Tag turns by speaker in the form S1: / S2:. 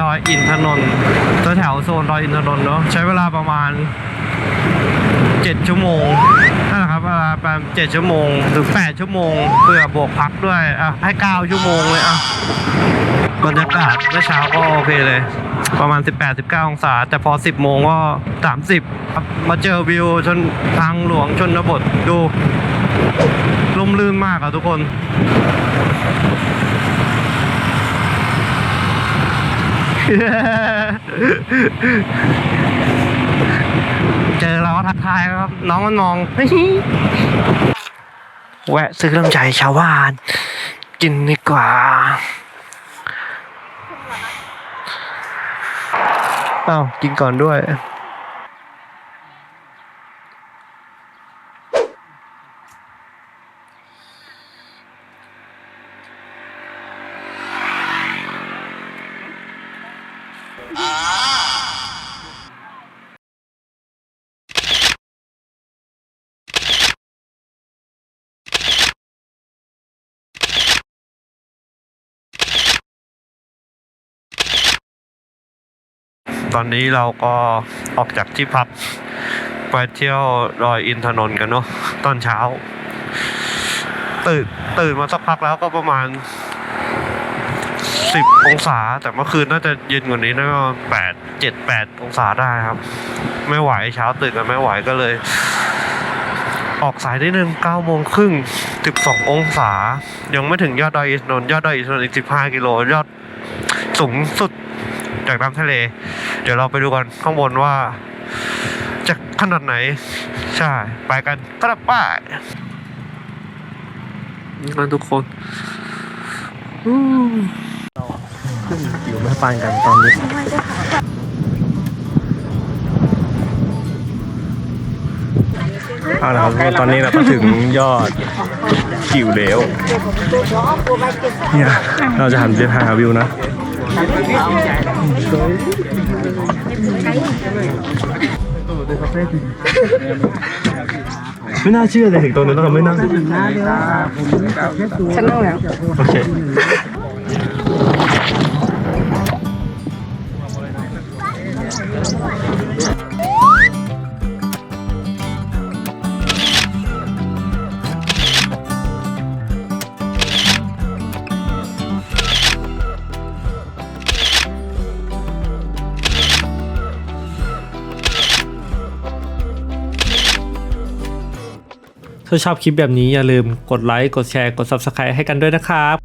S1: ดอยอินทนนท์แถวโซนดอยอินทนนท์เนาะใช้เวลาประมาณ 7 ชั่วโมงนั่นแหละครับเวลาประมาณ7ชั่วโมงถึง 8 ชั่วโมงเพื่อบวกพักด้วยอะให้ 9 ชั่วโมงเลยอะบรรยากาศเมื่อเช้าก็โอเคเลย ประมาณ 18-19 องศา แต่พอ 10 โมงก็ 30ครับมาเจอวิวชนทางหลวงชนบทดูลมลื่นมากอะทุกคน เจอเราทักทายครับ น้องมันมอง แวะซื้อเครื่องใจชาวบ้าน กินดีกว่า เอ้ากินก่อนด้วย ตอนนี้เราก็ออกจากที่พักไปเที่ยวดอยอินทนนท์กันเนาะตอนเช้า ตื่นตื่นมาสักพักแล้วก็ประมาณ สิบองศา แต่เมื่อคืนน่าจะเย็นกว่านี้นะก็แปดเจ็ดแปดองศาได้ครับ ไม่ไหวเช้าตื่นกันไม่ไหวก็เลย ออกสายได้หนึ่งเก้าโมงครึ่งสิบสององศา ยังไม่ถึงยอดดอยอินทนนท์ยอดดอยอินทนนท์อีกสิบห้ากิโลยอดสูงสุดจากน้ำทะเล เดี๋ยวเราไปดูกันข้างบนว่าจะขนาดไหน ใช่ ไปกันกระป้ายนี่กันทุกคนขึ้น อยู่แม่ปานกันตอนนี้เอาละครับตอนนี้เราก็ถึงยอดกิ่วเหลวเนี่ยเราจะหันไปหาวิวนะไม่น่าเชื่อเลยถึงตรงนั้นแล้วเราไม่นั่ง
S2: ฉันนั่งแล้ว
S1: โอเค
S3: ถ้าชอบคลิปแบบนี้อย่าลืมกดไลค์กดแชร์กด Subscribe ให้กันด้วยนะครับ